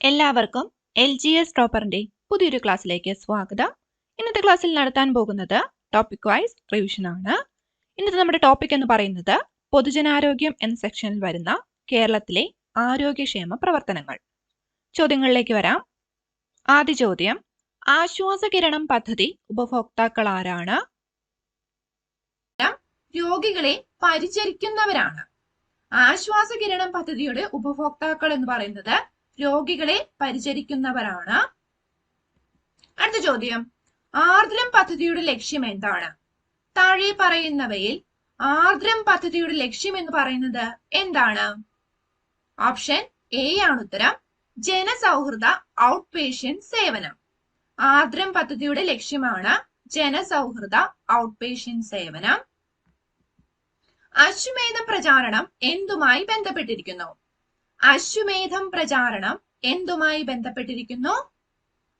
എല്ലാവർക്കും L G S ടോപ്പറിന്റെ പുതിയൊരു ക്ലാസ്സിലേക്ക് സ്വാഗതം. ഇന്നത്തെ ക്ലാസ്സിൽ നടത്താൻ പോകുന്നത് ടോപ്പിക് വൈസ് റിവിഷൻ ആണ്. ഇന്നത്തെ നമ്മുടെ ടോപ്പിക് എന്ന് പറയുന്നത് പൊതുജനാരോഗ്യം എന്ന സെക്ഷനിൽ വരുന്ന കേരളത്തിലെ ആരോഗ്യക്ഷേമ പ്രവർത്തനങ്ങൾ. ചോദ്യങ്ങളിലേക്ക് വരാം. ആദ്യ ചോദ്യം ആശ്വാസകിരണം പദ്ധതി ഉപഭോക്താക്കൾ ആരാണ്? രോഗികളെ പരിചരിക്കുന്നവരാണ്. ആശ്വാസകിരണം പദ്ധതിയുടെ ഉപഭോക്താക്കൾ എന്ന് പറയുന്നത് രോഗികളെ പരിചരിക്കുന്നവരാണ്. അടുത്ത ചോദ്യം. ആർദ്രം പദ്ധതിയുടെ ലക്ഷ്യം എന്താണ്? താഴെ പറയുന്നവയിൽ ആർദ്രം പദ്ധതിയുടെ ലക്ഷ്യം എന്ന് പറയുന്നത് എന്താണ്? ഓപ്ഷൻ എ ആണ് ഉത്തരം. ജനസൗഹൃദ ഔട്ട് പേഷ്യന്റ് സേവനം. ആർദ്രം പദ്ധതിയുടെ ലക്ഷ്യമാണ് ജനസൗഹൃദ ഔട്ട് പേഷ്യന്റ് സേവനം. അശ്വമേധം പ്രചാരണം എന്തുമായി ബന്ധപ്പെട്ടിരിക്കുന്നു? അശ്വമേധം പ്രചാരണം എന്തുമായി ബന്ധപ്പെട്ടിരിക്കുന്നു?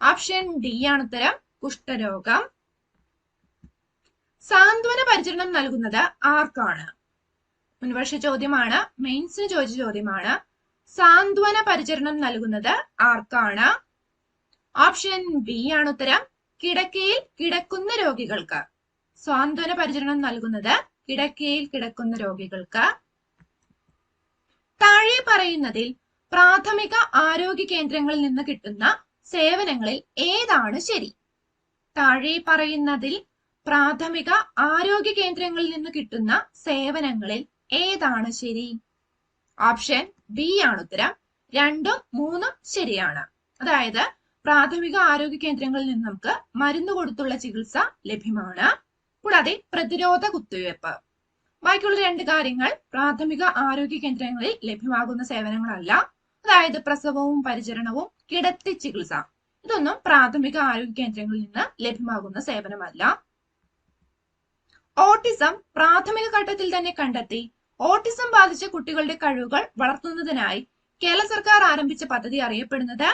ഓപ്ഷൻ ഡി ആണ് ഉത്തരം. കുഷ്ഠരോഗം. സാന്ത്വന പരിചരണം നൽകുന്നത് ആർക്കാണ്? മുൻവർഷ ചോദ്യമാണ് മെയിൻസിന് ചോദിച്ച ചോദ്യമാണ്. സാന്ത്വന പരിചരണം നൽകുന്നത് ആർക്കാണ്? ഓപ്ഷൻ ബി ആണ് ഉത്തരം. കിടക്കയിൽ കിടക്കുന്ന രോഗികൾക്ക്. സാന്ത്വന പരിചരണം നൽകുന്നത് കിടക്കയിൽ കിടക്കുന്ന രോഗികൾക്ക്. താഴെ പറയുന്നതിൽ പ്രാഥമിക ആരോഗ്യ കേന്ദ്രങ്ങളിൽ നിന്ന് കിട്ടുന്ന സേവനങ്ങളിൽ ഏതാണ് ശരി? താഴെ പറയുന്നതിൽ പ്രാഥമിക ആരോഗ്യ കേന്ദ്രങ്ങളിൽ നിന്ന് കിട്ടുന്ന സേവനങ്ങളിൽ ഏതാണ് ശരി? ഓപ്ഷൻ ബി ആണ് ഉത്തരം രണ്ടും മൂന്നും ശരിയാണ്. അതായത് പ്രാഥമിക ആരോഗ്യ കേന്ദ്രങ്ങളിൽ നിന്ന് നമുക്ക് മരുന്ന് കൊടുത്തുള്ള ചികിത്സ ലഭ്യമാണ്. കൂടാതെ പ്രതിരോധ കുത്തിവയ്പ്പ്. ബാക്കിയുള്ള രണ്ട് കാര്യങ്ങൾ പ്രാഥമിക ആരോഗ്യ കേന്ദ്രങ്ങളിൽ ലഭ്യമാകുന്ന സേവനങ്ങളല്ല. അതായത് പ്രസവവും പരിചരണവും കിടത്തി ചികിത്സ. ഇതൊന്നും പ്രാഥമിക ആരോഗ്യ കേന്ദ്രങ്ങളിൽ നിന്ന് ലഭ്യമാകുന്ന സേവനമല്ല. ഓട്ടിസം പ്രാഥമിക ഘട്ടത്തിൽ തന്നെ കണ്ടെത്തി. ഓട്ടിസം ബാധിച്ച കുട്ടികളുടെ കഴിവുകൾ വളർത്തുന്നതിനായി കേരള സർക്കാർ ആരംഭിച്ച പദ്ധതി അറിയപ്പെടുന്നത്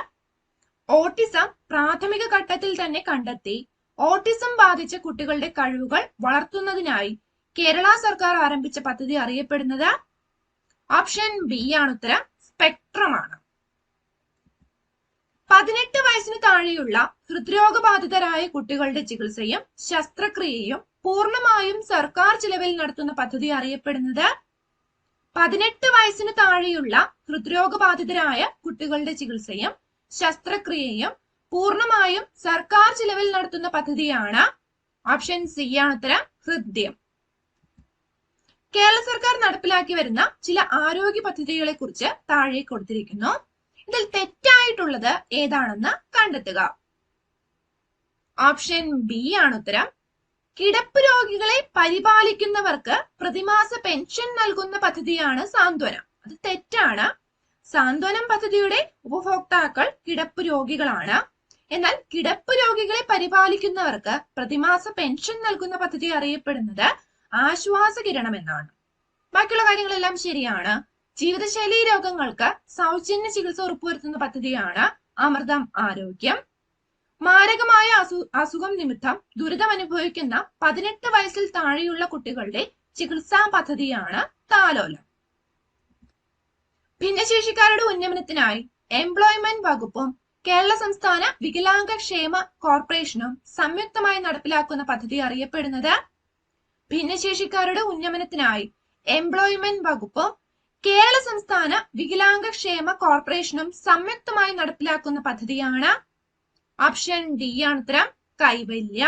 ഓട്ടിസം പ്രാഥമിക ഘട്ടത്തിൽ തന്നെ കണ്ടെത്തി. ഓട്ടിസം ബാധിച്ച കുട്ടികളുടെ കഴിവുകൾ വളർത്തുന്നതിനായി കേരള സർക്കാർ ആരംഭിച്ച പദ്ധതി അറിയപ്പെടുന്നത് ഓപ്ഷൻ ബി ആണ് ഉത്തരം. സ്പെക്ട്രം ആണ്. പതിനെട്ട് വയസ്സിന് താഴെയുള്ള ഹൃദ്രോഗബാധിതരായ കുട്ടികളുടെ ചികിത്സയും ശസ്ത്രക്രിയയും പൂർണമായും സർക്കാർ ചിലവിൽ നടത്തുന്ന പദ്ധതി അറിയപ്പെടുന്നത് പതിനെട്ട് വയസ്സിന് താഴെയുള്ള ഹൃദ്രോഗബാധിതരായ കുട്ടികളുടെ ചികിത്സയും ശസ്ത്രക്രിയയും പൂർണമായും സർക്കാർ ചിലവിൽ നടത്തുന്ന പദ്ധതിയാണ്. ഓപ്ഷൻ സി ആണ് ഉത്തരം. ഹൃദ്യം. കേരള സർക്കാർ നടപ്പിലാക്കി വരുന്ന ചില ആരോഗ്യ പദ്ധതികളെ കുറിച്ച് താഴെ കൊടുത്തിരിക്കുന്നു. ഇതിൽ തെറ്റായിട്ടുള്ളത് ഏതാണെന്ന് കണ്ടെത്തുക. ഓപ്ഷൻ ബി ആണ് ഉത്തരം. കിടപ്പ് രോഗികളെ പരിപാലിക്കുന്നവർക്ക് പ്രതിമാസ പെൻഷൻ നൽകുന്ന പദ്ധതിയാണ് സാന്ത്വനം. അത് തെറ്റാണ്. സാന്ത്വനം പദ്ധതിയുടെ ഉപഭോക്താക്കൾ കിടപ്പ് രോഗികളാണ്. എന്നാൽ കിടപ്പ് രോഗികളെ പരിപാലിക്കുന്നവർക്ക് പ്രതിമാസ പെൻഷൻ നൽകുന്ന പദ്ധതി അറിയപ്പെടുന്നത് ആശ്വാസകിരണം എന്നാണ് ബാക്കിയുള്ള കാര്യങ്ങളെല്ലാം ശരിയാണ്. ജീവിതശൈലി രോഗങ്ങൾക്ക് സൗജന്യ ചികിത്സ ഉറപ്പുവരുത്തുന്ന പദ്ധതിയാണ് അമൃതം ആരോഗ്യം. മാരകമായ അസു അസുഖം നിമിത്തം ദുരിതം അനുഭവിക്കുന്ന പതിനെട്ട് വയസ്സിൽ താഴെയുള്ള കുട്ടികളുടെ ചികിത്സാ പദ്ധതിയാണ് താലോലം. ഭിന്നശേഷിക്കാരുടെ ഉന്നമനത്തിനായി എംപ്ലോയ്മെന്റ് വകുപ്പും കേരള സംസ്ഥാന വികലാംഗ ക്ഷേമ കോർപ്പറേഷനും സംയുക്തമായി നടപ്പിലാക്കുന്ന പദ്ധതി അറിയപ്പെടുന്നത് ഭിന്നശേഷിക്കാരുടെ ഉന്നമനത്തിനായി എംപ്ലോയ്മെന്റ് വകുപ്പും കേരള സംസ്ഥാന വികലാംഗ ക്ഷേമ കോർപ്പറേഷനും സംയുക്തമായി നടപ്പിലാക്കുന്ന പദ്ധതിയാണ് ഓപ്ഷൻ ഡി ആണ് ഉത്തരം. കൈവല്യ.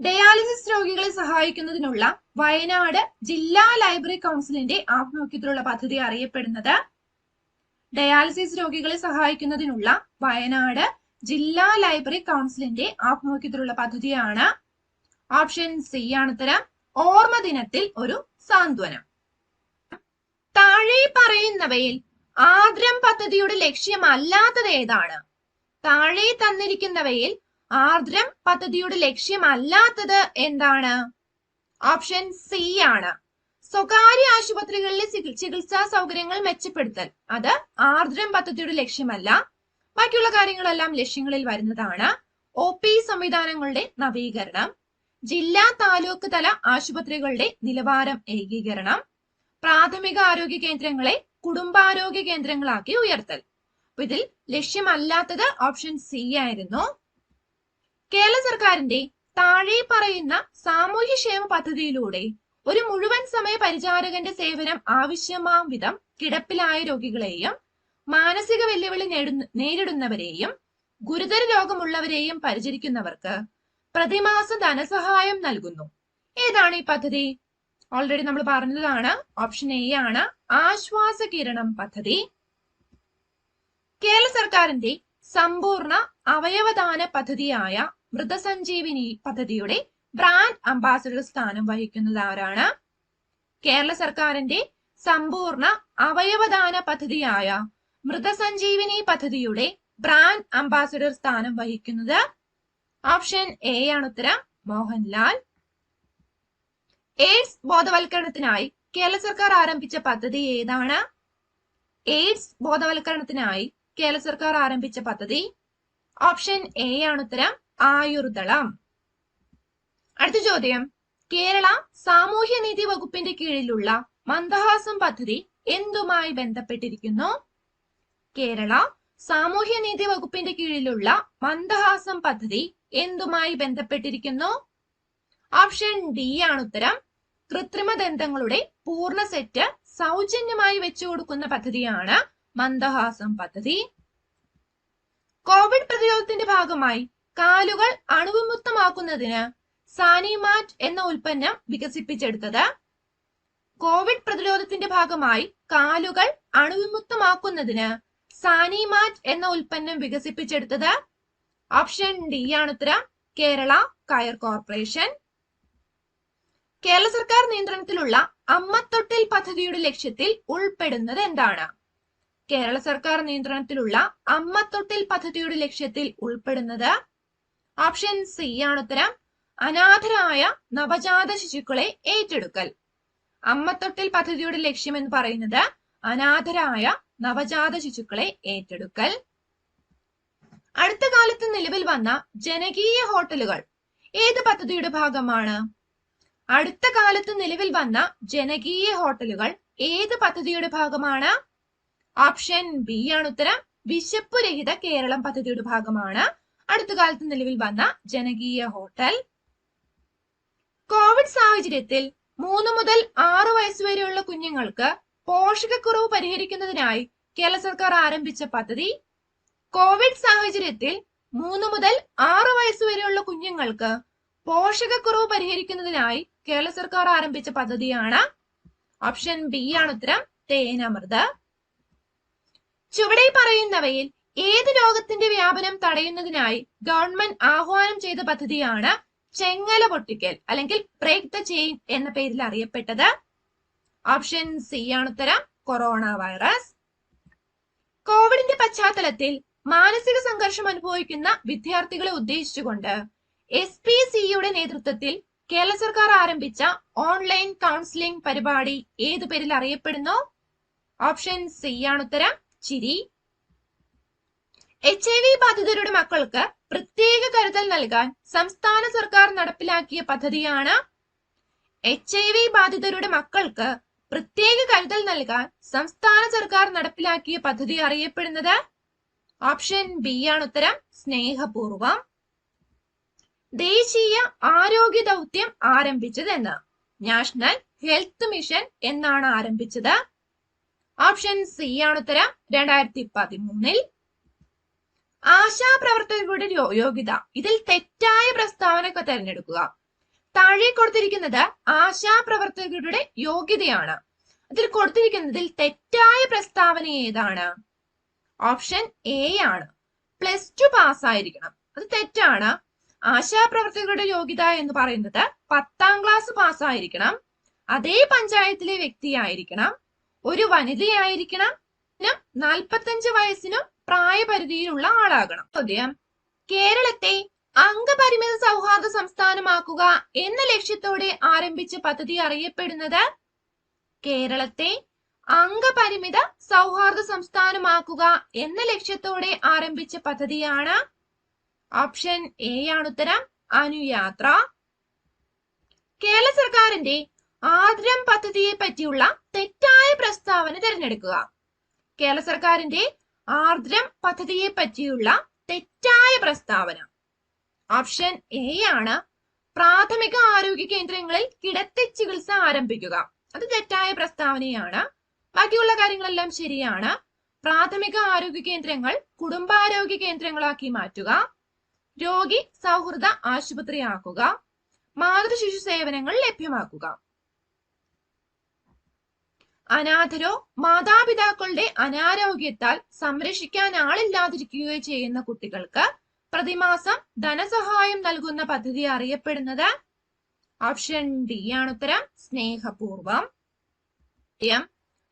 ഡയാലിസിസ് രോഗികളെ സഹായിക്കുന്നതിനുള്ള വയനാട് ജില്ലാ ലൈബ്രറി കൗൺസിലിന്റെ ആഭിമുഖ്യത്തിലുള്ള പദ്ധതി അറിയപ്പെടുന്നത്. ഡയാലിസിസ് രോഗികളെ സഹായിക്കുന്നതിനുള്ള വയനാട് ജില്ലാ ലൈബ്രറി കൗൺസിലിന്റെ ആഭിമുഖ്യത്തിലുള്ള പദ്ധതിയാണ് ഓപ്ഷൻ സി ആണ് ഉത്തരം. ഓർമ്മ ദിനത്തിൽ ഒരു സാന്ത്വനം. താഴെ പറയുന്നവയിൽ ആർദ്രം പദ്ധതിയുടെ ലക്ഷ്യമല്ലാത്തത് ഏതാണ്? താഴെ തന്നിരിക്കുന്നവയിൽ ആർദ്രം പദ്ധതിയുടെ ലക്ഷ്യമല്ലാത്തത് എന്താണ്? ഓപ്ഷൻ സി ആണ്. സ്വകാര്യ ആശുപത്രികളിലെ ചികിത്സാ സൗകര്യങ്ങൾ മെച്ചപ്പെടുത്തൽ. അത് ആർദ്രം പദ്ധതിയുടെ ലക്ഷ്യമല്ല. ബാക്കിയുള്ള കാര്യങ്ങളെല്ലാം ലക്ഷ്യങ്ങളിൽ വരുന്നതാണ്. ഒ പി സംവിധാനങ്ങളുടെ നവീകരണം. ജില്ലാ താലൂക്ക് തല ആശുപത്രികളുടെ നിലവാരം ഏകീകരണം പ്രാഥമിക ആരോഗ്യ കേന്ദ്രങ്ങളെ കുടുംബാരോഗ്യ കേന്ദ്രങ്ങളാക്കി ഉയർത്തൽ. അപ്പൊ ഇതിൽ ലക്ഷ്യമല്ലാത്തത് ഓപ്ഷൻ സി ആയിരുന്നു. കേരള സർക്കാരിന്റെ താഴെ പറയുന്ന സാമൂഹ്യക്ഷേമ പദ്ധതിയിലൂടെ ഒരു മുഴുവൻ സമയ പരിചാരകന്റെ സേവനം ആവശ്യമാം വിധം കിടപ്പിലായ രോഗികളെയും മാനസിക വെല്ലുവിളി നേരിടുന്നവരെയും ഗുരുതര രോഗമുള്ളവരെയും പരിചരിക്കുന്നവർക്ക് പ്രതിമാസ ധനസഹായം നൽകുന്നു. ഏതാണ് ഈ പദ്ധതി? ഓൾറെഡി നമ്മൾ പറഞ്ഞതാണ്. ഓപ്ഷൻ എ ആണ് ആശ്വാസ കിരണം പദ്ധതി. കേരള സർക്കാരിന്റെ സമ്പൂർണ അവയവദാന പദ്ധതിയായ മൃതസഞ്ജീവിനി പദ്ധതിയുടെ ബ്രാൻഡ് അംബാസഡർ സ്ഥാനം വഹിക്കുന്നത് ആരാണ്? കേരള സർക്കാരിന്റെ സമ്പൂർണ അവയവദാന പദ്ധതിയായ മൃതസഞ്ജീവിനി പദ്ധതിയുടെ ബ്രാൻഡ് അംബാസഡർ സ്ഥാനം വഹിക്കുന്നത് ഓപ്ഷൻ എ ആണ് ഉത്തരം. മോഹൻലാൽ. എയ്ഡ്സ് ബോധവൽക്കരണത്തിനായി കേരള സർക്കാർ ആരംഭിച്ച പദ്ധതി ഏതാണ്? എയ്ഡ്സ് ബോധവൽക്കരണത്തിനായി കേരള സർക്കാർ ആരംഭിച്ച പദ്ധതി. ഓപ്ഷൻ എ ആണ് ഉത്തരം. ആയുർദളം. അടുത്ത ചോദ്യം. കേരള സാമൂഹ്യനീതി വകുപ്പിന്റെ കീഴിലുള്ള മന്ദഹാസം പദ്ധതി എന്തുമായി ബന്ധപ്പെട്ടിരിക്കുന്നു? കേരള സാമൂഹ്യനീതി വകുപ്പിന്റെ കീഴിലുള്ള മന്ദഹാസം പദ്ധതി എന്തുമായി ബന്ധപ്പെട്ടിരിക്കുന്നു? ഓപ്ഷൻ ഡി ആണ് ഉത്തരം. കൃത്രിമ ദന്തങ്ങളുടെ പൂർണ സെറ്റ് സൗജന്യമായി വെച്ചു കൊടുക്കുന്ന പദ്ധതിയാണ് മന്ദഹാസം പദ്ധതി. കോവിഡ് പ്രതിരോധത്തിന്റെ ഭാഗമായി കാലുകൾ അണുവിമുക്തമാക്കുന്നതിന് സാനിമാറ്റ് എന്ന ഉൽപ്പന്നം വികസിപ്പിച്ചെടുത്തത്. കോവിഡ് പ്രതിരോധത്തിന്റെ ഭാഗമായി കാലുകൾ അണുവിമുക്തമാക്കുന്നതിന് സാനിമാറ്റ് എന്ന ഉൽപ്പന്നം വികസിപ്പിച്ചെടുത്തത്. ഓപ്ഷൻ ഡി ആണ് ഉത്തരം കേരള കയർ കോർപ്പറേഷൻ കേരള സർക്കാർ നിയന്ത്രണത്തിലുള്ള അമ്മത്തൊട്ടിൽ പദ്ധതിയുടെ ലക്ഷ്യത്തിൽ ഉൾപ്പെടുന്നത് എന്താണ്? കേരള സർക്കാർ നിയന്ത്രണത്തിലുള്ള അമ്മത്തൊട്ടിൽ പദ്ധതിയുടെ ലക്ഷ്യത്തിൽ ഉൾപ്പെടുന്നത് ഓപ്ഷൻ സി ആണ് ഉത്തരം അനാഥരായ നവജാത ശിശുക്കളെ ഏറ്റെടുക്കൽ. അമ്മത്തൊട്ടിൽ പദ്ധതിയുടെ ലക്ഷ്യം എന്ന് പറയുന്നത് അനാഥരായ നവജാത ശിശുക്കളെ ഏറ്റെടുക്കൽ. അടുത്ത കാലത്ത് നിലവിൽ വന്ന ജനകീയ ഹോട്ടലുകൾ ഏത് പദ്ധതിയുടെ ഭാഗമാണ്? അടുത്ത കാലത്ത് നിലവിൽ വന്ന ജനകീയ ഹോട്ടലുകൾ ഏത് പദ്ധതിയുടെ ഭാഗമാണ്? ഓപ്ഷൻ ബി ആണ് ഉത്തരം. വിശപ്പുരഹിത കേരളം പദ്ധതിയുടെ ഭാഗമാണ്. അടുത്ത കാലത്ത് നിലവിൽ വന്ന ജനകീയ ഹോട്ടൽ. കോവിഡ് സാഹചര്യത്തിൽ മൂന്ന് മുതൽ ആറു വയസ്സുവരെയുള്ള കുഞ്ഞുങ്ങൾക്ക് പോഷകക്കുറവ് പരിഹരിക്കുന്നതിനായി കേരള സർക്കാർ ആരംഭിച്ച പദ്ധതി കോവിഡ് സാഹചര്യത്തിൽ മൂന്ന് മുതൽ ആറ് വയസ്സ് വരെയുള്ള കുഞ്ഞുങ്ങൾക്ക് പോഷകക്കുറവ് പരിഹരിക്കുന്നതിനായി കേരള സർക്കാർ ആരംഭിച്ച പദ്ധതിയാണ് ഓപ്ഷൻ ബി ആണ് ഉത്തരം തേനമൃത് ചുവടെ പറയുന്നവയിൽ ഏത് രോഗത്തിന്റെ വ്യാപനം തടയുന്നതിനായി ഗവൺമെന്റ് ആഹ്വാനം ചെയ്ത പദ്ധതിയാണ് ചെങ്ങല പൊട്ടിക്കൽ അല്ലെങ്കിൽ ബ്രേക്ക് ദ ചെയിൻ എന്ന പേരിൽ അറിയപ്പെട്ടത്. ഓപ്ഷൻ സി ആണ് ഉത്തരം കൊറോണ വൈറസ്. കോവിഡിന്റെ പശ്ചാത്തലത്തിൽ മാനസിക സംഘർഷം അനുഭവിക്കുന്ന വിദ്യാർത്ഥികളെ ഉദ്ദേശിച്ചുകൊണ്ട് എസ് പി സിയുടെ നേതൃത്വത്തിൽ കേരള സർക്കാർ ആരംഭിച്ച ഓൺലൈൻ കൗൺസിലിംഗ് പരിപാടി ഏതു പേരിൽ അറിയപ്പെടുന്നു? ഓപ്ഷൻ സി ആണ് ഉത്തരം. ചിരി. എച്ച് ഐ വി ബാധിതരുടെ മക്കൾക്ക് പ്രത്യേക കരുതൽ നൽകാൻ സംസ്ഥാന സർക്കാർ നടപ്പിലാക്കിയ പദ്ധതിയാണ് എച്ച് ഐ വി ബാധിതരുടെ മക്കൾക്ക് പ്രത്യേക കരുതൽ നൽകാൻ സംസ്ഥാന സർക്കാർ നടപ്പിലാക്കിയ പദ്ധതി അറിയപ്പെടുന്നത് ഓപ്ഷൻ ബി ആണ് ഉത്തരം. സ്നേഹപൂർവം ദേശീയ ആരോഗ്യ ദൗത്യം ആരംഭിച്ചത് എന്ന്. നാഷണൽ ഹെൽത്ത് മിഷൻ എന്നാണ് ആരംഭിച്ചത്. ഓപ്ഷൻ സി ആണ് ഉത്തരം. രണ്ടായിരത്തി പതിമൂന്നിൽ ആശാപ്രവർത്തകരുടെ യോഗ്യത. ഇതിൽ തെറ്റായ പ്രസ്താവന തിരഞ്ഞെടുക്കുക. താഴെ കൊടുത്തിരിക്കുന്നത് ആശാപ്രവർത്തകരുടെ യോഗ്യതയാണ്. അതിൽ കൊടുത്തിരിക്കുന്നതിൽ തെറ്റായ പ്രസ്താവന ഏതാണ്? ഓപ്ഷൻ എ ആണ്. പ്ലസ് ടു പാസ്സായിരിക്കണം അത് തെറ്റാണ്. ആശാപ്രവർത്തകരുടെ യോഗ്യത എന്ന് പറയുന്നത് പത്താം ക്ലാസ് പാസ്സായിരിക്കണം അതേ പഞ്ചായത്തിലെ വ്യക്തിയായിരിക്കണം. ഒരു വനിതയായിരിക്കണം. നാൽപ്പത്തഞ്ച് വയസ്സിനും പ്രായപരിധിയിലുള്ള ആളാകണം. ചോദ്യം. കേരളത്തെ അംഗപരിമിത സൗഹാർദ്ദ സംസ്ഥാനമാക്കുക എന്ന ലക്ഷ്യത്തോടെ ആരംഭിച്ച പദ്ധതി അറിയപ്പെടുന്നത് കേരളത്തെ അംഗപരിമിത സൗഹാർദ്ദ സംസ്ഥാനമാക്കുക എന്ന ലക്ഷ്യത്തോടെ ആരംഭിച്ച പദ്ധതിയാണ് ഓപ്ഷൻ എ ആണ് ഉത്തരം. അനുയാത്ര. കേരള സർക്കാരിന്റെ ആദ്രം പദ്ധതിയെ പറ്റിയുള്ള തെറ്റായ പ്രസ്താവന തിരഞ്ഞെടുക്കുക. കേരള സർക്കാരിന്റെ ആർദ്രം പദ്ധതിയെ പറ്റിയുള്ള തെറ്റായ പ്രസ്താവന. ഓപ്ഷൻ എ ആണ് പ്രാഥമിക ആരോഗ്യ കേന്ദ്രങ്ങളിൽ കിടത്തി ചികിത്സ ആരംഭിക്കുക. അത് തെറ്റായ പ്രസ്താവനയാണ്. ബാക്കിയുള്ള കാര്യങ്ങളെല്ലാം ശരിയാണ്. പ്രാഥമിക ആരോഗ്യ കേന്ദ്രങ്ങൾ കുടുംബാരോഗ്യ കേന്ദ്രങ്ങളാക്കി മാറ്റുക. രോഗി സൗഹൃദ ആശുപത്രിയാക്കുക. മാതൃശിശു സേവനങ്ങൾ ലഭ്യമാക്കുക. അനാഥരോ മാതാപിതാക്കളുടെ അനാരോഗ്യത്താൽ സംരക്ഷിക്കാൻ ആളില്ലാതിരിക്കുകയോ ചെയ്യുന്ന കുട്ടികൾക്ക് പ്രതിമാസം ധനസഹായം നൽകുന്ന പദ്ധതി അറിയപ്പെടുന്നത്? ഓപ്ഷൻ ഡി ആണ് ഉത്തരം സ്നേഹപൂർവം എം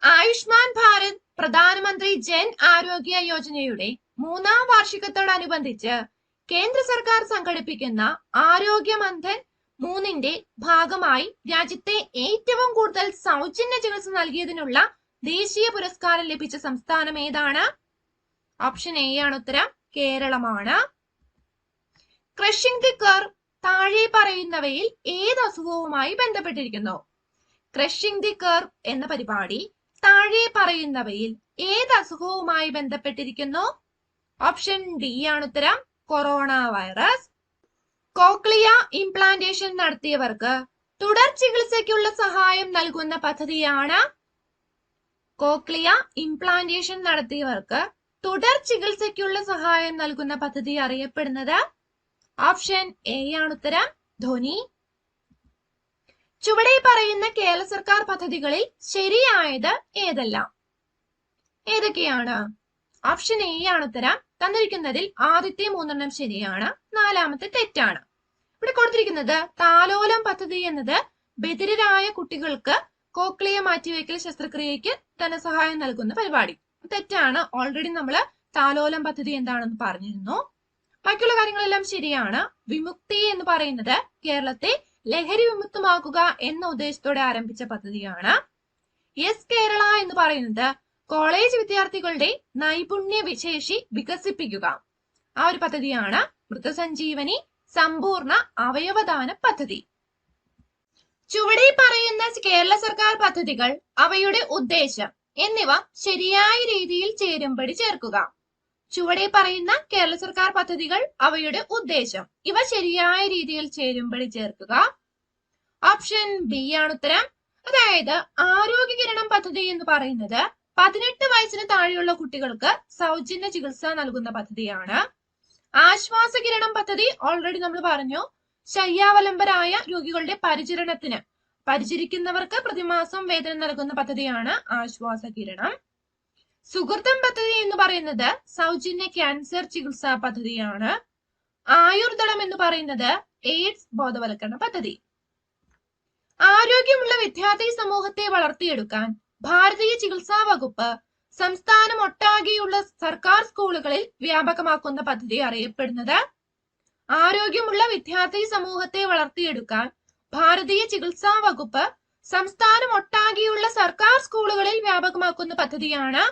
ആയുഷ്മാൻ ഭാരത് പ്രധാനമന്ത്രി ജൻ ആരോഗ്യ യോജനയുടെ മൂന്നാം വാർഷികത്തോടനുബന്ധിച്ച് കേന്ദ്ര സർക്കാർ സംഘടിപ്പിക്കുന്ന ആരോഗ്യ മന്ധൻ മൂന്നിന്റെ ഭാഗമായി രാജ്യത്തെ ഏറ്റവും കൂടുതൽ സൗജന്യ ചികിത്സ നൽകിയതിനുള്ള ദേശീയ പുരസ്കാരം ലഭിച്ച സംസ്ഥാനം ഏതാണ്? ഓപ്ഷൻ എ ആണ് ഉത്തരം. കേരളമാണ്. ക്രഷിംഗ് ദി കർ താഴെ പറയുന്നവയിൽ ഏത് അസുഖവുമായി ബന്ധപ്പെട്ടിരിക്കുന്നു? ക്രഷിംഗ് ദി കർ എന്ന പരിപാടി താഴെ പറയുന്നവയിൽ ഏത് അസുഖവുമായി ബന്ധപ്പെട്ടിരിക്കുന്നു? ഓപ്ഷൻ ഡി ആണ് ഉത്തരം. കൊറോണ വൈറസ് കോക്ലിയ ഇംപ്ലാന്റേഷൻ നടത്തിയവർക്ക് തുടർ ചികിത്സയ്ക്കുള്ള സഹായം നൽകുന്ന പദ്ധതിയാണ് കോക്ലിയ ഇംപ്ലാന്റേഷൻ നടത്തിയവർക്ക് തുടർ ചികിത്സയ്ക്കുള്ള സഹായം നൽകുന്ന പദ്ധതി അറിയപ്പെടുന്നത്. ഓപ്ഷൻ എ ആണ് ഉത്തരം. ധ്വനി ചുവടെ പറയുന്ന കേരള സർക്കാർ പദ്ധതികളിൽ ശരിയായത് ഏതെല്ലാം? ഏതൊക്കെയാണ്? ഓപ്ഷൻ എ ആണ് ഉത്തരം. തന്നിരിക്കുന്നതിൽ ആദ്യത്തെ മൂന്നെണ്ണം ശരിയാണ്. നാലാമത്തെ തെറ്റാണ്. ഇവിടെ കൊടുത്തിരിക്കുന്നത് താലോലം പദ്ധതി എന്നത് ബധിരരായ കുട്ടികൾക്ക് കോക്ലിയ മാറ്റിവെക്കൽ ശസ്ത്രക്രിയയ്ക്ക് ധനസഹായം നൽകുന്ന പരിപാടി. തെറ്റാണ്. ഓൾറെഡി നമ്മൾ താലോലം പദ്ധതി എന്താണെന്ന് പറഞ്ഞിരുന്നു. ബാക്കിയുള്ള കാര്യങ്ങളെല്ലാം ശരിയാണ്. വിമുക്തി എന്ന് പറയുന്നത് കേരളത്തെ ലഹരി വിമുക്തമാക്കുക എന്ന ഉദ്ദേശത്തോടെ ആരംഭിച്ച പദ്ധതിയാണ്. യെസ് കേരള എന്ന് പറയുന്നത് കോളേജ് വിദ്യാർത്ഥികളുടെ നൈപുണ്യ വിശേഷി വികസിപ്പിക്കുക. ആ ഒരു പദ്ധതിയാണ് മൃതസഞ്ജീവനി സമ്പൂർണ അവയവദാന പദ്ധതി. ചുവടെ പറയുന്ന കേരള സർക്കാർ പദ്ധതികൾ അവയുടെ ഉദ്ദേശം എന്നിവ ശരിയായ രീതിയിൽ ചേരുംപടി ചേർക്കുക. ചുവടെ പറയുന്ന കേരള സർക്കാർ പദ്ധതികൾ അവയുടെ ഉദ്ദേശം. ഇവ ശരിയായ രീതിയിൽ ചേരുമ്പോൾ ചേർക്കുക. ഓപ്ഷൻ ബി ആണ് ഉത്തരം. അതായത് ആരോഗ്യ കിരണം പദ്ധതി എന്ന് പറയുന്നത് പതിനെട്ട് വയസ്സിന് താഴെയുള്ള കുട്ടികൾക്ക് സൗജന്യ ചികിത്സ നൽകുന്ന പദ്ധതിയാണ്. ആശ്വാസ കിരണം പദ്ധതി ഓൾറെഡി നമ്മൾ പറഞ്ഞു. ശയ്യാവലംബരായ രോഗികളുടെ പരിചരണത്തിന്. പരിചരിക്കുന്നവർക്ക് പ്രതിമാസം വേതനം നൽകുന്ന പദ്ധതിയാണ് ആശ്വാസ കിരണം സുഹൃത്തം പദ്ധതി എന്ന് പറയുന്നത് സൗജന്യ ക്യാൻസർ ചികിത്സാ പദ്ധതിയാണ്. ആയുർദളം എന്ന് പറയുന്നത് എയ്ഡ്സ് ബോധവൽക്കരണ പദ്ധതി. ആരോഗ്യമുള്ള വിദ്യാർത്ഥി സമൂഹത്തെ വളർത്തിയെടുക്കാൻ ഭാരതീയ ചികിത്സാ വകുപ്പ് സംസ്ഥാനം ഒട്ടാകെയുള്ള സർക്കാർ സ്കൂളുകളിൽ വ്യാപകമാക്കുന്ന പദ്ധതി അറിയപ്പെടുന്നത്. ആരോഗ്യമുള്ള വിദ്യാർത്ഥി സമൂഹത്തെ വളർത്തിയെടുക്കാൻ ഭാരതീയ ചികിത്സാ വകുപ്പ് സംസ്ഥാനം ഒട്ടാകെയുള്ള സർക്കാർ സ്കൂളുകളിൽ വ്യാപകമാക്കുന്ന പദ്ധതിയാണ്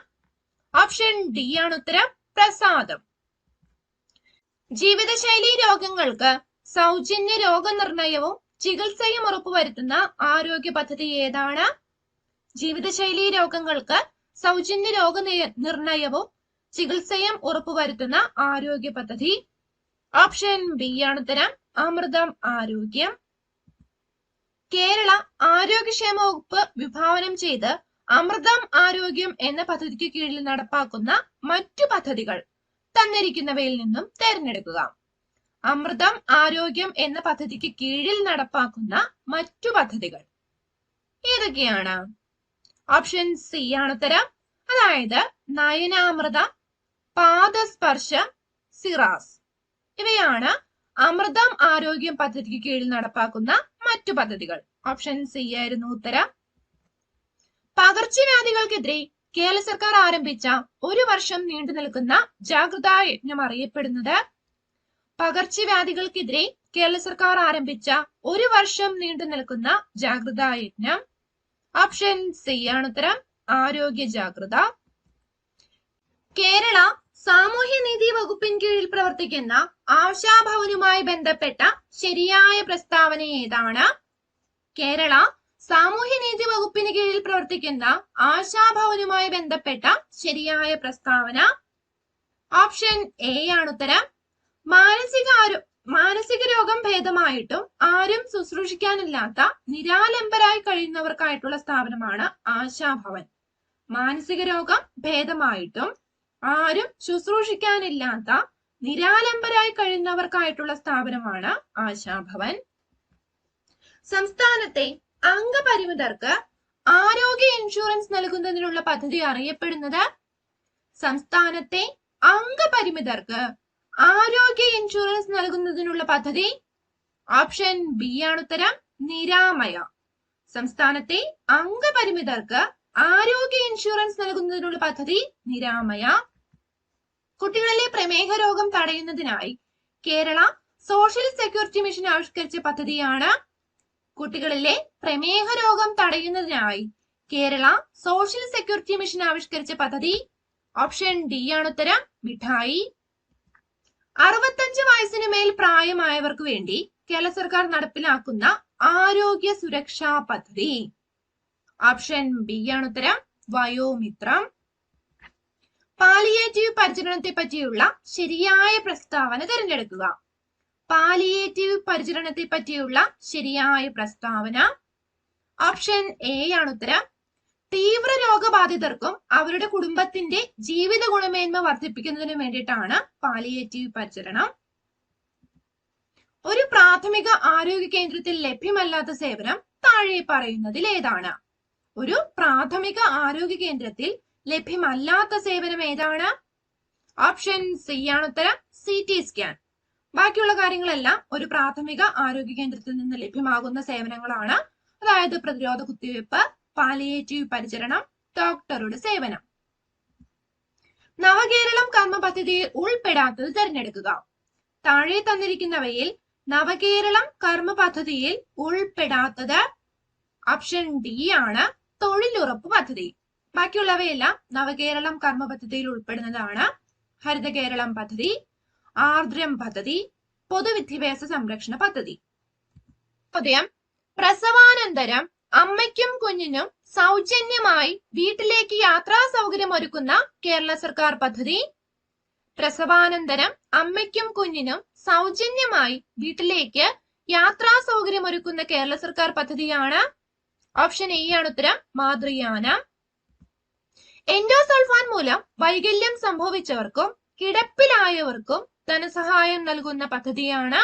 ഓപ്ഷൻ ഡി ആണ് ഉത്തരം. പ്രസാദം. ജീവിതശൈലി രോഗങ്ങൾക്ക് സൗജന്യ രോഗനിർണയവും ചികിത്സയും ഉറപ്പുവരുത്തുന്ന ആരോഗ്യ പദ്ധതി ഏതാണ്? ജീവിതശൈലി രോഗങ്ങൾക്ക് സൗജന്യ രോഗ നിർണയവും ചികിത്സയും ഉറപ്പുവരുത്തുന്ന ആരോഗ്യ പദ്ധതി. ഓപ്ഷൻ ബി ആണ് ഉത്തരം. അമൃതം ആരോഗ്യം. കേരള ആരോഗ്യക്ഷേമ വകുപ്പ് വിഭാവനം ചെയ്ത് അമൃതം ആരോഗ്യം എന്ന പദ്ധതിക്ക് കീഴിൽ നടപ്പാക്കുന്ന മറ്റു പദ്ധതികൾ തന്നിരിക്കുന്നവയിൽ നിന്നും തിരഞ്ഞെടുക്കുക. അമൃതം ആരോഗ്യം എന്ന പദ്ധതിക്ക് കീഴിൽ നടപ്പാക്കുന്ന മറ്റു പദ്ധതികൾ ഏതൊക്കെയാണ്? ഓപ്ഷൻ സി ആണ് ഉത്തരം. അതായത് നയനാമൃത പാദസ്പർശ സിറാസ്. ഇവയാണ് അമൃതം ആരോഗ്യം പദ്ധതിക്ക് കീഴിൽ നടപ്പാക്കുന്ന മറ്റു പദ്ധതികൾ. ഓപ്ഷൻ സി ആയിരുന്നു ഉത്തരം. പകർച്ചവ്യാധികൾക്കെതിരെ കേരള സർക്കാർ ആരംഭിച്ച ഒരു വർഷം നീണ്ടു നിൽക്കുന്ന ജാഗ്രതാ യജ്ഞം അറിയപ്പെടുന്നത് പകർച്ചവ്യാധികൾക്കെതിരെ കേരള സർക്കാർ ആരംഭിച്ച ഒരു വർഷം നീണ്ടു നിൽക്കുന്ന ജാഗ്രതാ യജ്ഞം. ഓപ്ഷൻ സി ആണ് ഉത്തരം. ആരോഗ്യ ജാഗ്രത. കേരള സാമൂഹ്യ നീതി വകുപ്പിൻ കീഴിൽ പ്രവർത്തിക്കുന്ന ആശാഭവനുമായി ബന്ധപ്പെട്ട ശരിയായ പ്രസ്താവന ഏതാണ്? കേരള സാമൂഹ്യനീതി വകുപ്പിന് കീഴിൽ പ്രവർത്തിക്കുന്ന ആശാഭവനുമായി ബന്ധപ്പെട്ട ശരിയായ പ്രസ്താവന ഓപ്ഷൻ എ ആണ് ഉത്തരം. മാനസിക മാനസിക രോഗം ഭേദമായിട്ടും ആരും ശുശ്രൂഷിക്കാനില്ലാത്ത നിരാലംബരായി കഴിയുന്നവർക്കായിട്ടുള്ള സ്ഥാപനമാണ് ആശാഭവൻ. മാനസിക രോഗം ഭേദമായിട്ടും ആരും ശുശ്രൂഷിക്കാനില്ലാത്ത നിരാലംബരായി കഴിയുന്നവർക്കായിട്ടുള്ള സ്ഥാപനമാണ് ആശാഭവൻ. സംസ്ഥാനത്തെ അംഗപരിമിതർക്ക് ആരോഗ്യ ഇൻഷുറൻസ് നൽകുന്നതിനുള്ള പദ്ധതി അറിയപ്പെടുന്നത് സംസ്ഥാനത്തെ അംഗപരിമിതർക്ക് ആരോഗ്യ ഇൻഷുറൻസ് നൽകുന്നതിനുള്ള പദ്ധതി ഓപ്ഷൻ ബി ആണ് ഉത്തരം. നിരാമയ. സംസ്ഥാനത്തെ അംഗപരിമിതർക്ക് ആരോഗ്യ ഇൻഷുറൻസ് നൽകുന്നതിനുള്ള പദ്ധതി നിരാമയ. കുട്ടികളിലെ പ്രമേഹ രോഗം തടയുന്നതിനായി കേരള സോഷ്യൽ സെക്യൂരിറ്റി മിഷൻ ആവിഷ്കരിച്ച പദ്ധതിയാണ് കുട്ടികളിലെ പ്രമേഹ രോഗം തടയുന്നതിനായി കേരള സോഷ്യൽ സെക്യൂരിറ്റി മിഷൻ ആവിഷ്കരിച്ച പദ്ധതി ഓപ്ഷൻ ഡി ആണ് ഉത്തരം. മിഠായി. അറുപത്തഞ്ച് വയസ്സിന് മേൽ പ്രായമായവർക്ക് വേണ്ടി കേരള സർക്കാർ നടപ്പിലാക്കുന്ന ആരോഗ്യ സുരക്ഷാ പദ്ധതി. ഓപ്ഷൻ ബി ആണ് ഉത്തരം. വയോമിത്രം. പാലിയേറ്റീവ് പരിചരണത്തെ പറ്റിയുള്ള ശരിയായ പ്രസ്താവന തിരഞ്ഞെടുക്കുക. പാലിയേറ്റീവ് പരിചരണത്തെ പറ്റിയുള്ള ശരിയായ പ്രസ്താവന. ഓപ്ഷൻ എ ആണ് ഉത്തരം തീവ്ര രോഗബാധിതർക്കും അവരുടെ കുടുംബത്തിന്റെ ജീവിത ഗുണമേന്മ വർദ്ധിപ്പിക്കുന്നതിനു വേണ്ടിയിട്ടാണ് പാലിയേറ്റീവ് പരിചരണം. ഒരു പ്രാഥമിക ആരോഗ്യ കേന്ദ്രത്തിൽ ലഭ്യമല്ലാത്ത സേവനം താഴെ പറയുന്നതിൽ ഏതാണ്? ഒരു പ്രാഥമിക ആരോഗ്യ കേന്ദ്രത്തിൽ ലഭ്യമല്ലാത്ത സേവനം ഏതാണ്? ഓപ്ഷൻ സി ആണ് ഉത്തരം സി ടി സ്കാൻ ബാക്കിയുള്ള കാര്യങ്ങളെല്ലാം ഒരു പ്രാഥമിക ആരോഗ്യ കേന്ദ്രത്തിൽ നിന്ന് ലഭ്യമാകുന്ന സേവനങ്ങളാണ്. അതായത് പ്രതിരോധ കുത്തിവയ്പ്പ് പാലിയേറ്റീവ് പരിചരണം ഡോക്ടറുടെ സേവനം. നവകേരളം കർമ്മ പദ്ധതിയിൽ ഉൾപ്പെടാത്തത് തിരഞ്ഞെടുക്കുക. താഴെ തന്നിരിക്കുന്നവയിൽ നവകേരളം കർമ്മ പദ്ധതിയിൽ ഉൾപ്പെടാത്തത് ഓപ്ഷൻ ഡി ആണ് തൊഴിലുറപ്പ് പദ്ധതി. ബാക്കിയുള്ളവയെല്ലാം നവകേരളം കർമ്മ പദ്ധതിയിൽ ഉൾപ്പെടുന്നതാണ്. ഹരിത കേരളം പദ്ധതി ആർദ്രം പദ്ധതി പൊതുവിദ്യാഭ്യാസ സംരക്ഷണ പദ്ധതി. ഉദയം പ്രസവാനന്തരം അമ്മയ്ക്കും കുഞ്ഞിനും സൗജന്യമായി വീട്ടിലേക്ക് യാത്രാ സൗകര്യം ഒരുക്കുന്ന കേരള സർക്കാർ പദ്ധതി. പ്രസവാനന്തരം അമ്മയ്ക്കും കുഞ്ഞിനും സൗജന്യമായി വീട്ടിലേക്ക് യാത്രാ സൗകര്യം ഒരുക്കുന്ന കേരള സർക്കാർ പദ്ധതിയാണ് ഓപ്ഷൻ എ ആണ് ഉത്തരം മാതൃയാന. എൻഡോസൾഫാൻ മൂലം വൈകല്യം സംഭവിച്ചവർക്കും കിടപ്പിലായവർക്കും ധനസഹായം നൽകുന്ന പദ്ധതിയാണ്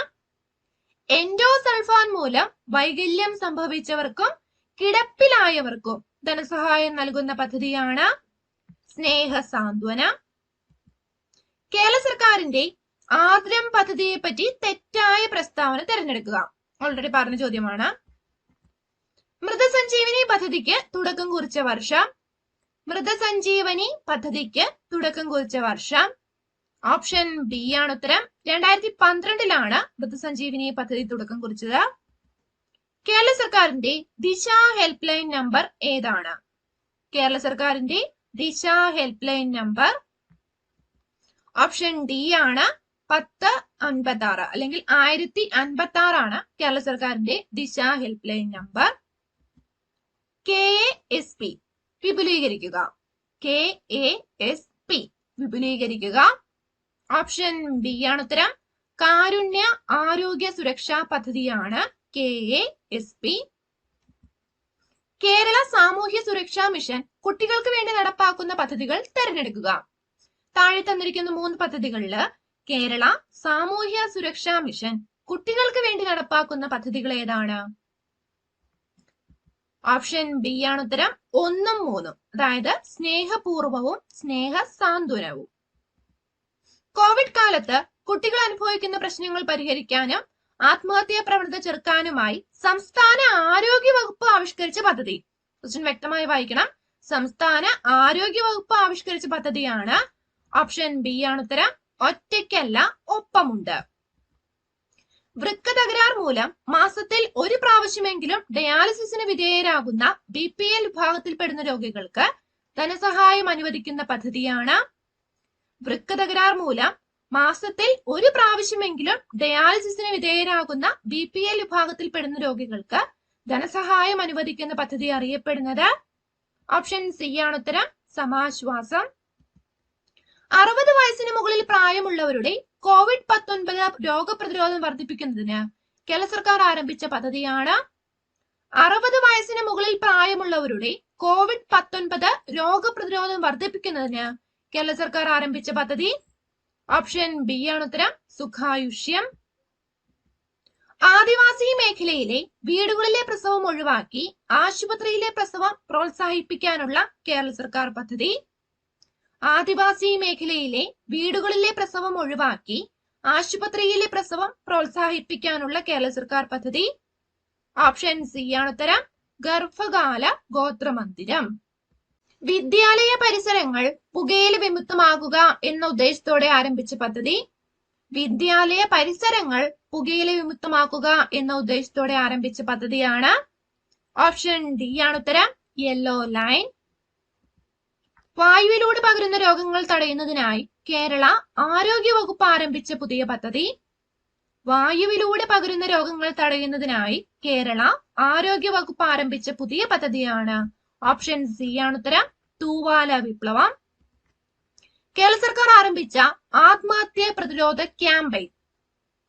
എൻഡോസൾഫാൻ മൂലം വൈകല്യം സംഭവിച്ചവർക്കും കിടപ്പിലായവർക്കും ധനസഹായം നൽകുന്ന പദ്ധതിയാണ് സ്നേഹ സാന്ത്വന കേരള സർക്കാരിന്റെ ആദ്രം പദ്ധതിയെ പറ്റി തെറ്റായ പ്രസ്താവന തിരഞ്ഞെടുക്കുക. ഓൾറെഡി പറഞ്ഞ ചോദ്യമാണ്. മൃതസഞ്ജീവനി പദ്ധതിക്ക് തുടക്കം കുറിച്ച വർഷം. മൃതസഞ്ജീവനി പദ്ധതിക്ക് തുടക്കം കുറിച്ച വർഷം. ഓപ്ഷൻ ബി ആണ് ഉത്തരം. രണ്ടായിരത്തി പന്ത്രണ്ടിലാണ് മൃതസഞ്ജീവിനി പദ്ധതി തുടക്കം കുറിച്ചത്. കേരള സർക്കാരിന്റെ ദിശ ഹെൽപ്പ് ലൈൻ നമ്പർ ഏതാണ്? കേരള സർക്കാരിന്റെ Disha helpline number option D ആണ് പത്ത് അൻപത്തി ആറ് അല്ലെങ്കിൽ ആയിരത്തി അൻപത്തി ആറാണ് കേരള സർക്കാരിന്റെ Disha helpline number. K S P വിപുലീകരിക്കുക. K A S P വിപുലീകരിക്കുക. ഓപ്ഷൻ ബി ആണ് ഉത്തരം കാരുണ്യ ആരോഗ്യ സുരക്ഷാ പദ്ധതിയാണ് K A S P Kerala Samoohya Suraksha mission കുട്ടികൾക്ക് വേണ്ടി നടപ്പാക്കുന്ന പദ്ധതികൾ തെരഞ്ഞെടുക്കുക. താഴെ തന്നിരിക്കുന്ന മൂന്ന് പദ്ധതികളിൽ കേരള സാമൂഹ്യ സുരക്ഷാ മിഷൻ കുട്ടികൾക്ക് വേണ്ടി നടപ്പാക്കുന്ന പദ്ധതികൾ ഏതാണ്? ഓപ്ഷൻ ബി ആണ് ഉത്തരം ഒന്നും മൂന്നും. അതായത് സ്നേഹപൂർവവും സ്നേഹ സാന്ത്വനവും കോവിഡ് കാലത്ത് കുട്ടികൾ അനുഭവിക്കുന്ന പ്രശ്നങ്ങൾ പരിഹരിക്കാനും ആത്മഹത്യാ പ്രവണത ചെറുക്കാനുമായി സംസ്ഥാന ആരോഗ്യ വകുപ്പ് ആവിഷ്കരിച്ച പദ്ധതി. ക്വസ്റ്റ്യൻ വ്യക്തമായി വായിക്കണം. സംസ്ഥാന ആരോഗ്യ വകുപ്പ് ആവിഷ്കരിച്ച പദ്ധതിയാണ് ഓപ്ഷൻ ബി ആണ് ഉത്തരം. ഒറ്റയ്ക്കല്ല ഒപ്പമുണ്ട്. വൃക്ക തകരാർ മൂലം മാസത്തിൽ ഒരു പ്രാവശ്യമെങ്കിലും ഡയാലിസിസിന് വിധേയരാകുന്ന ബി പി എൽ വിഭാഗത്തിൽപ്പെടുന്ന രോഗികൾക്ക് ധനസഹായം അനുവദിക്കുന്ന പദ്ധതിയാണ് വൃക്ക തകരാർ മൂലം മാസത്തിൽ ഒരു പ്രാവശ്യമെങ്കിലും ഡയാലിസിസിന് വിധേയരാകുന്ന ബി പി എൽ വിഭാഗത്തിൽപ്പെടുന്ന രോഗികൾക്ക് ധനസഹായം അനുവദിക്കുന്ന പദ്ധതി അറിയപ്പെടുന്നത്? ഓപ്ഷൻ സി ആണ് ഉത്തരം. സമാശ്വാസം. അറുപത് വയസ്സിന് മുകളിൽ പ്രായമുള്ളവരുടെ കോവിഡ് പത്തൊൻപത് രോഗപ്രതിരോധം വർദ്ധിപ്പിക്കുന്നതിന് കേരള സർക്കാർ ആരംഭിച്ച പദ്ധതിയാണ്. അറുപത് വയസ്സിന് മുകളിൽ പ്രായമുള്ളവരുടെ കോവിഡ് പത്തൊൻപത് രോഗപ്രതിരോധം വർദ്ധിപ്പിക്കുന്നതിന് കേരള സർക്കാർ ആരംഭിച്ച പദ്ധതി ഓപ്ഷൻ ബി ആണ് ഉത്തരം സുഖായുഷ്യം. ആദിവാസി മേഖലയിലെ വീടുകളിലെ പ്രസവം ഒഴിവാക്കി ആശുപത്രിയിലെ പ്രസവം പ്രോത്സാഹിപ്പിക്കാനുള്ള കേരള സർക്കാർ പദ്ധതി. ആദിവാസി മേഖലയിലെ വീടുകളിലെ പ്രസവം ഒഴിവാക്കി ആശുപത്രിയിലെ പ്രസവം പ്രോത്സാഹിപ്പിക്കാനുള്ള കേരള സർക്കാർ പദ്ധതി. ഓപ്ഷൻ സി ആണ് ഉത്തരം ഗർഭകാല ഗോത്രമന്ദിരം. വിദ്യാലയ പരിസരങ്ങൾ പുകയില വിമുക്തമാകുക എന്ന ഉദ്ദേശത്തോടെ ആരംഭിച്ച പദ്ധതി വിദ്യാലയ പരിസരങ്ങൾ പുകയില വിമുക്തമാക്കുക എന്ന ഉദ്ദേശത്തോടെ ആരംഭിച്ച പദ്ധതിയാണ് ഓപ്ഷൻ ഡി ആണ് ഉത്തരം യെല്ലോ ലൈൻ. വായുവിലൂടെ പകരുന്ന രോഗങ്ങൾ തടയുന്നതിനായി കേരള ആരോഗ്യ വകുപ്പ് ആരംഭിച്ച പുതിയ പദ്ധതി വായുവിലൂടെ പകരുന്ന രോഗങ്ങൾ തടയുന്നതിനായി കേരള ആരോഗ്യ വകുപ്പ് ആരംഭിച്ച പുതിയ പദ്ധതിയാണ് ഓപ്ഷൻ സി ആണ് ഉത്തരം. തൂവാല വിപ്ലവം. കേരള സർക്കാർ ആരംഭിച്ച ആത്മഹത്യ പ്രതിരോധ ക്യാമ്പയിൻ.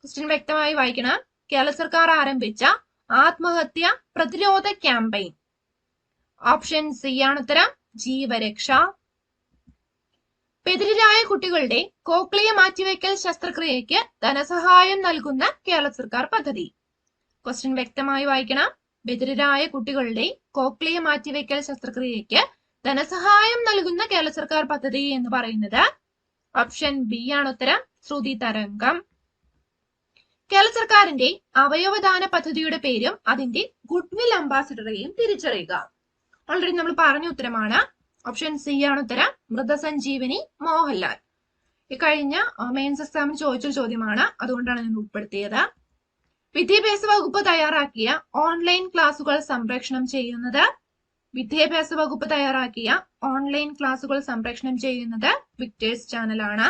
ക്വസ്റ്റ്യൻ വ്യക്തമായി വായിക്കണം. കേരള സർക്കാർ ആരംഭിച്ച ആത്മഹത്യ പ്രതിരോധ ക്യാമ്പയിൻ. ഓപ്ഷൻ സി ആണ് ഉത്തരം. ജീവരക്ഷ. പെതിരായ കുട്ടികളുടെ കോക്ലിയ മാറ്റിവെക്കൽ ശസ്ത്രക്രിയയ്ക്ക് ധനസഹായം നൽകുന്ന കേരള സർക്കാർ പദ്ധതി. ക്വസ്റ്റ്യൻ വ്യക്തമായി വായിക്കണം. ബധിരരായ കുട്ടികളുടെ കോക്ലിയ മാറ്റിവെക്കൽ ശസ്ത്രക്രിയയ്ക്ക് ധനസഹായം നൽകുന്ന കേരള സർക്കാർ പദ്ധതി എന്ന് പറയുന്നത് ഓപ്ഷൻ ബി ആണ് ഉത്തരം ശ്രുതി തരംഗം. കേരള സർക്കാരിന്റെ അവയവദാന പദ്ധതിയുടെ പേരും അതിന്റെ ഗുഡ്വിൽ അംബാസിഡറെയും തിരിച്ചറിയുക. ഓൾറെഡി നമ്മൾ പറഞ്ഞ ഉത്തരമാണ്. ഓപ്ഷൻ സി ആണ് ഉത്തരം മൃതസഞ്ജീവനി മോഹൻലാൽ. ഈ കഴിഞ്ഞ മെയിൻസ് എക്സാമിന് ചോദിച്ച ചോദ്യമാണ്. അതുകൊണ്ടാണ് ഞാൻ ഉൾപ്പെടുത്തിയത്. വിദ്യാഭ്യാസ വകുപ്പ് തയ്യാറാക്കിയ ഓൺലൈൻ ക്ലാസുകൾ സംപ്രേഷണം ചെയ്യുന്നത് വിദ്യാഭ്യാസ വകുപ്പ് തയ്യാറാക്കിയ ഓൺലൈൻ ക്ലാസുകൾ സംപ്രേഷണം ചെയ്യുന്നത് വിക്ടേഴ്സ് ചാനലാണ്.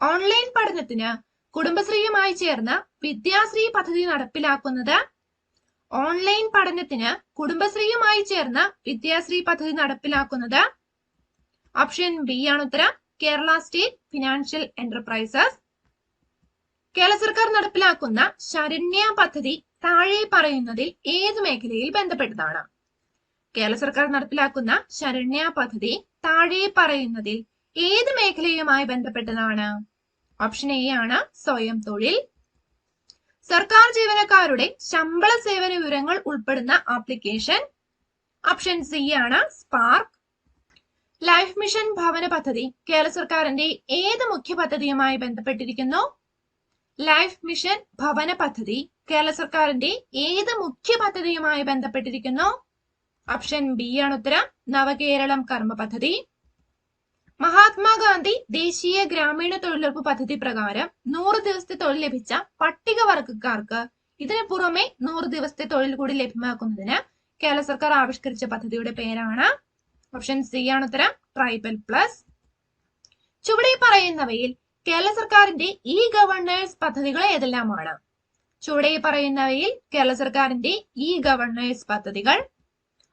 ഓൺലൈൻ പഠനത്തിന് കുടുംബശ്രീയുമായി ചേർന്ന് വിദ്യാശ്രീ പദ്ധതി നടപ്പിലാക്കുന്നത് ഓൺലൈൻ പഠനത്തിന് കുടുംബശ്രീയുമായി ചേർന്ന് വിദ്യാശ്രീ പദ്ധതി നടപ്പിലാക്കുന്നത് ഓപ്ഷൻ ബി ആണ് ഉത്തരം Kerala state financial enterprises. Kerala സർക്കാർ നടപ്പിലാക്കുന്ന ശരണ്യ പദ്ധതി താഴെ പറയുന്നതിൽ ഏത് മേഖലയിൽ ബന്ധപ്പെട്ടതാണ്? കേരള സർക്കാർ നടപ്പിലാക്കുന്ന ശരണ്യ പദ്ധതി താഴെ പറയുന്നതിൽ ഏത് മേഖലയുമായി ബന്ധപ്പെട്ടതാണ്? ഓപ്ഷൻ എ ആണ് സ്വയം തൊഴിൽ. സർക്കാർ ജീവനക്കാരുടെ ശമ്പള സേവന വിവരങ്ങൾ ഉൾപ്പെടുന്ന ആപ്ലിക്കേഷൻ. ഓപ്ഷൻ സി ആണ് സ്പാർക്ക്. ലൈഫ് മിഷൻ ഭവന പദ്ധതി കേരള സർക്കാരിന്റെ ഏത് മുഖ്യ പദ്ധതിയുമായി ബന്ധപ്പെട്ടിരിക്കുന്നു? ലൈഫ് മിഷൻ ഭവന പദ്ധതി കേരള സർക്കാരിന്റെ ഏത് മുഖ്യ പദ്ധതിയുമായി ബന്ധപ്പെട്ടിരിക്കുന്നു? ഓപ്ഷൻ ബി ആണ് ഉത്തരം. നവകേരളം കർമ്മ പദ്ധതി. മഹാത്മാഗാന്ധി ദേശീയ ഗ്രാമീണ തൊഴിലുറപ്പ് പദ്ധതി പ്രകാരം നൂറ് ദിവസത്തെ തൊഴിൽ ലഭിച്ച പട്ടികവർഗക്കാർക്ക് ഇതിനു പുറമെ നൂറ് ദിവസത്തെ തൊഴിൽ കൂടി ലഭ്യമാക്കുന്നതിന് കേരള സർക്കാർ ആവിഷ്കരിച്ച പദ്ധതിയുടെ പേരാണ്. ഓപ്ഷൻ സി ആണ് ഉത്തരം. Tribal plus. ചുവടെ പറയുന്നവയിൽ കേരള സർക്കാരിന്റെ ഇ ഗവർണേഴ്സ് പദ്ധതികൾ ഏതെല്ലാമാണ്? ചുവടെ പറയുന്നവയിൽ കേരള സർക്കാരിന്റെ ഇ ഗവർണേഴ്സ് പദ്ധതികൾ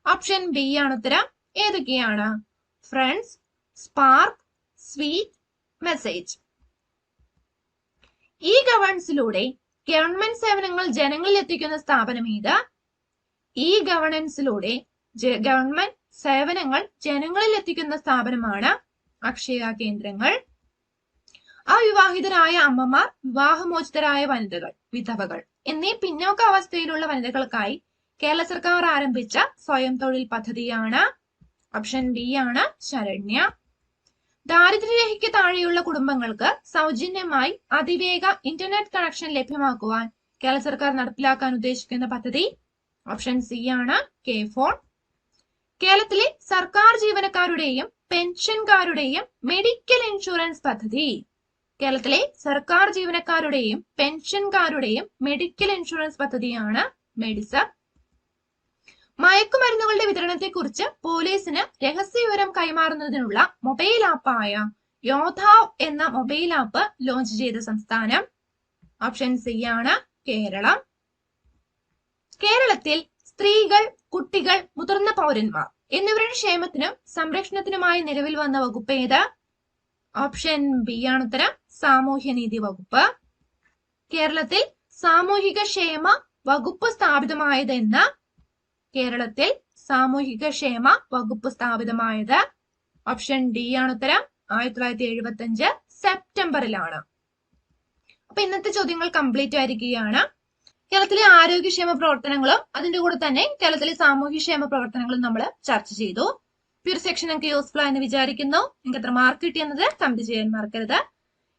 ഓപ്ഷൻ ബി ആണ് ഉത്തരം. ഏതൊക്കെയാണ്? Friends spark sweet message e ഗവേണൻസിലൂടെ ഗവൺമെന്റ് സേവനങ്ങൾ ജനങ്ങളിൽ എത്തിക്കുന്ന സ്ഥാപനം ഏത്? ഇ ഗവേണൻസിലൂടെ ഗവൺമെന്റ് സേവനങ്ങൾ ജനങ്ങളിൽ എത്തിക്കുന്ന സ്ഥാപനമാണ് അക്ഷയ കേന്ദ്രങ്ങൾ. അവിവാഹിതരായ അമ്മമാർ വിവാഹമോചിതരായ വനിതകൾ വിധവകൾ എന്നീ പിന്നോക്ക അവസ്ഥയിലുള്ള വനിതകൾക്കായി കേരള സർക്കാർ ആരംഭിച്ച സ്വയം തൊഴിൽ പദ്ധതിയാണ് ഓപ്ഷൻ ബി ആണ് ശരണ്യ. ദാരിദ്ര്യരേഖയ്ക്ക് താഴെയുള്ള കുടുംബങ്ങൾക്ക് സൗജന്യമായി അതിവേഗ ഇന്റർനെറ്റ് കണക്ഷൻ ലഭ്യമാക്കുവാൻ കേരള സർക്കാർ നടപ്പിലാക്കാൻ ഉദ്ദേശിക്കുന്ന പദ്ധതി ഓപ്ഷൻ സി ആണ് കെ ഫോൺ. കേരളത്തിലെ സർക്കാർ ജീവനക്കാരുടെയും പെൻഷൻകാരുടെയും മെഡിക്കൽ ഇൻഷുറൻസ് പദ്ധതി കേരളത്തിലെ സർക്കാർ ജീവനക്കാരുടെയും പെൻഷൻകാരുടെയും മെഡിക്കൽ ഇൻഷുറൻസ് പദ്ധതിയാണ് മെഡിസർ മയക്കുമരുന്നുകളുടെ വിതരണത്തെക്കുറിച്ച് പോലീസിന് രഹസ്യ വിവരം കൈമാറുന്നതിനുള്ള മൊബൈൽ ആപ്പായ യോധാവ് എന്ന മൊബൈൽ ആപ്പ് ലോഞ്ച് ചെയ്ത സംസ്ഥാനം ഓപ്ഷൻ സി ആണ് കേരളം. കേരളത്തിൽ സ്ത്രീകൾ കുട്ടികൾ മുതിർന്ന പൗരന്മാർ എന്നിവരുടെ ക്ഷേമത്തിനും സംരക്ഷണത്തിനുമായി നിലവിൽ വന്ന വകുപ്പ് ഏത്? ഓപ്ഷൻ ബി ആണ് ഉത്തരം. സാമൂഹ്യനീതി വകുപ്പ്. കേരളത്തിൽ സാമൂഹിക ക്ഷേമ വകുപ്പ് സ്ഥാപിതമായത് എന്ന്. കേരളത്തിൽ സാമൂഹിക ക്ഷേമ വകുപ്പ് സ്ഥാപിതമായത്. ഓപ്ഷൻ ഡി ആണ് ഉത്തരം. ആയിരത്തി തൊള്ളായിരത്തി എഴുപത്തി അഞ്ച് സെപ്റ്റംബറിലാണ്. അപ്പൊ ഇന്നത്തെ ചോദ്യങ്ങൾ കംപ്ലീറ്റ് ആയിരിക്കുകയാണ്. കേരളത്തിലെ ആരോഗ്യക്ഷേമ പ്രവർത്തനങ്ങളും അതിന്റെ കൂടെ തന്നെ കേരളത്തിലെ സാമൂഹ്യക്ഷേമ പ്രവർത്തനങ്ങളും നമ്മൾ ചർച്ച ചെയ്തു. ഈ ഒരു സെക്ഷൻ നിങ്ങൾക്ക് യൂസ്ഫുൾ ആയെന്ന് വിചാരിക്കുന്നു. നിങ്ങൾക്ക് എത്ര മാർക്ക് കിട്ടിയെന്നത് കമന്റ് ചെയ്യാൻ മറക്കരുത്.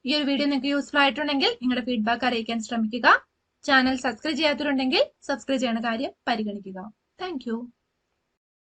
ഈ ഒരു വീഡിയോ നിങ്ങൾക്ക് യൂസ്ഫുൾ ആയിട്ടുണ്ടെങ്കിൽ നിങ്ങളുടെ ഫീഡ്ബാക്ക് അറിയിക്കാൻ ശ്രമിക്കുക. ചാനൽ സബ്സ്ക്രൈബ് ചെയ്യാത്തവരുണ്ടെങ്കിൽ സബ്സ്ക്രൈബ് ചെയ്യുന്ന കാര്യം പരിഗണിക്കുക. താങ്ക്